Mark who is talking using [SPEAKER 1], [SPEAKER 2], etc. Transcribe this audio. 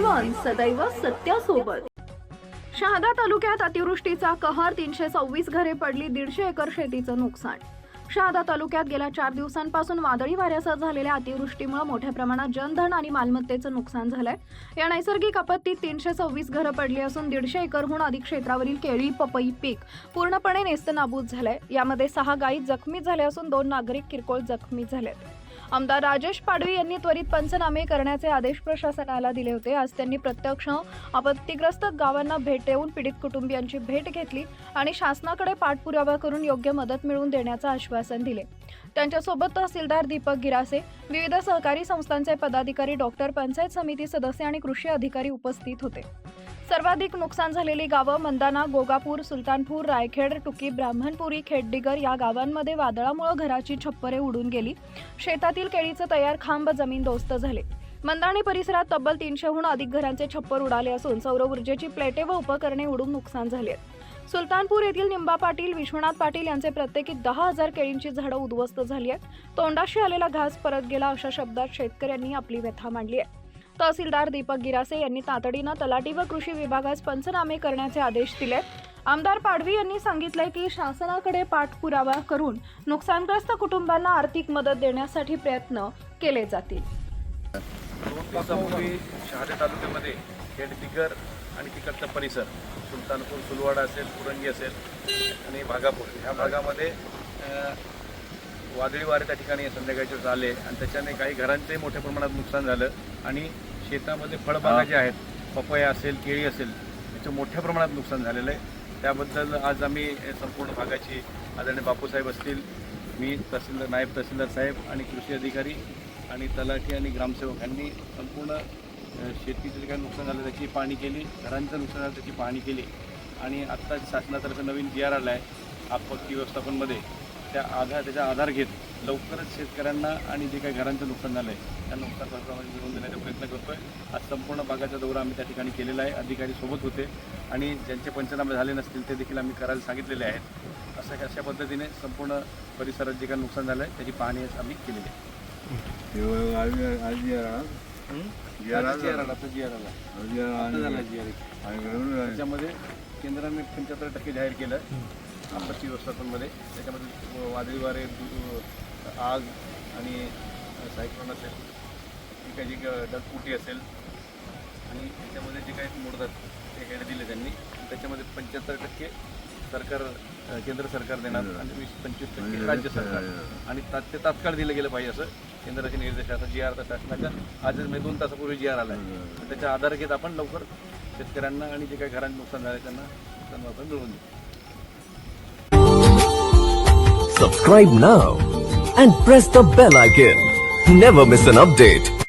[SPEAKER 1] सदैव सत्यासोबत. शहादा तालुक्यात अतिवृष्टीचा कहर तीनशे सव्वीस घरे पडली दीडशे एकर शेतीचं नुकसान. शहादा तालुक्यात गेल्या चार दिवसांपासून वादळी वाऱ्यासह झालेल्या अतिवृष्टीमुळे मोठ्या प्रमाणात जनधन आणि मालमत्तेचं नुकसान झालंय. या नैसर्गिक आपत्तीत तीनशे सव्वीस घरं पडली असून दीडशे एकरहून अधिक क्षेत्रावरील केळी पपई पीक पूर्णपणे नेस्तनाबूत झालंय. यामध्ये सहा गायी जखमी झाल्या असून दोन नागरिक किरकोळ जखमी झालेत. आमदार राजेश पाडवी यांनी त्वरित पंचनामे करण्याचे आदेश प्रशासनाला दिले होते. आज त्यांनी प्रत्यक्ष आपत्तीग्रस्त गावांना भेट देऊन पीडित कुटुंबियांची भेट घेतली आणि शासनाकडे पाठपुरावा करून योग्य मदत मिळवून देण्याचं आश्वासन दिले. त्यांच्यासोबत तहसीलदार दीपक गिरासे विविध सहकारी संस्थांचे पदाधिकारी डॉक्टर पंचायत समिती सदस्य आणि कृषी अधिकारी उपस्थित होते. सर्वाधिक नुकसान झालेली गावं मंदाना गोगापूर सुलतानपूर रायखेड टुकी ब्राह्मणपुरी खेडडिगर या गावांमध्ये वादळामुळे घराची छप्परे उडून गेली. शेतातील केळीचं तयार खांब जमीन दोस्त झाले. मंदाणी परिसरात तब्बल तीनशेहून अधिक घरांचे छप्पर उडाले असून सौर ऊर्जेची प्लेटे व उपकरणे उडून नुकसान झाले आहेत. सुलतानपूर येथील निंबा पाटील विश्वनाथ पाटील यांचे प्रत्येकी दहा हजार केळींची झाडं उद्ध्वस्त झाली आहेत. तोंडाशी आलेला घास परत गेला अशा शब्दात शेतकऱ्यांनी आपली व्यथा मांडली आहे. तहसीलदार दीपक गिरासे यांनी तातडीनं तलाठी व कृषी विभागास पंचनामे करण्याचे आदेश दिले आमदार पाडवी यांनी सांगितलंय की शासनाकडे पाठपुरावा करून नुकसानग्रस्त कुटुंबांना आर्थिक मदत देण्यासाठी प्रयत्न केले जातील.
[SPEAKER 2] दोन दिवसापूर्वी शहादे तालुक्यामध्ये खेडबिगर आणि तिकडचा परिसर सुलतानपूर सुलवाडा असेल पुरंगी असेल आणि भागापूर. ह्या भागामध्ये वादळी वारे त्या ठिकाणी संध्याकाळचे झाले आणि त्याच्याने काही घरांचे मोठ्या प्रमाणात नुकसान झालं आणि शेतामध्ये फळबागा ज्या आहेत पपया असेल केळी असेल याचं मोठ्या प्रमाणात नुकसान झालेलं आहे. त्याबद्दल आज आम्ही संपूर्ण भागाची आदरणीय बापूसाहेब असतील मी तहसीलदार नायब तहसीलदार साहेब आणि कृषी अधिकारी आणि तलाठी आणि ग्रामसेवक यांनी संपूर्ण शेतीचं जे काही नुकसान झालं त्याची पाहणी केली घरांचं नुकसान झालं त्याची पाहणी केली. आणि आत्ता शासनातर्फे नवीन जी आर आला आहे आपत्ती व्यवस्थापनमध्ये त्या आधार त्याचा आधार घेत लवकरच शेतकऱ्यांना आणि जे काही घरांचं नुकसान झालं आहे त्या नुकसान भरपाई मिळवून देण्याचा प्रयत्न करतो आहे आज संपूर्ण भागाचा दौरा आम्ही त्या ठिकाणी केलेला आहे. अधिकारी सोबत होते. आणि ज्यांचे पंचनामे झाले नसतील ते देखील आम्ही करायला सांगितलेले आहेत. असं अशा पद्धतीने संपूर्ण परिसरात जे काही नुकसान झालं आहे त्याची पाहणी आज आम्ही केलेली आहे. त्याच्यामध्ये केंद्राने पंच्याहत्तर टक्के जाहीर केलं आपत्ती व्यवस्थापनमध्ये. त्याच्यामध्ये वादळी वारे आग आणि सायक्लोन असेल ती काही जी ढगफुटी असेल आणि त्याच्यामध्ये जे काही मोडतात काही दिले त्यांनी. त्याच्यामध्ये पंच्याहत्तर टक्के सरकार केंद्र सरकार देणार आणि वीस पंचवीस टक्के राज्य सरकार. आणि ता- ते तात्काळ दिलं गेलं पाहिजे असं केंद्राचे निर्देश आता जी आर शासनाचा आजच म्हणजे दोन तासापूर्वी जी आर आला आहे त्याचा आधार घेत आपण लवकर शेतकऱ्यांना आणि जे काही घरांचे नुकसान झाले त्यांना नुकसान भरपाई मिळवून देऊ.
[SPEAKER 3] Subscribe now and press the bell icon. Never miss an update.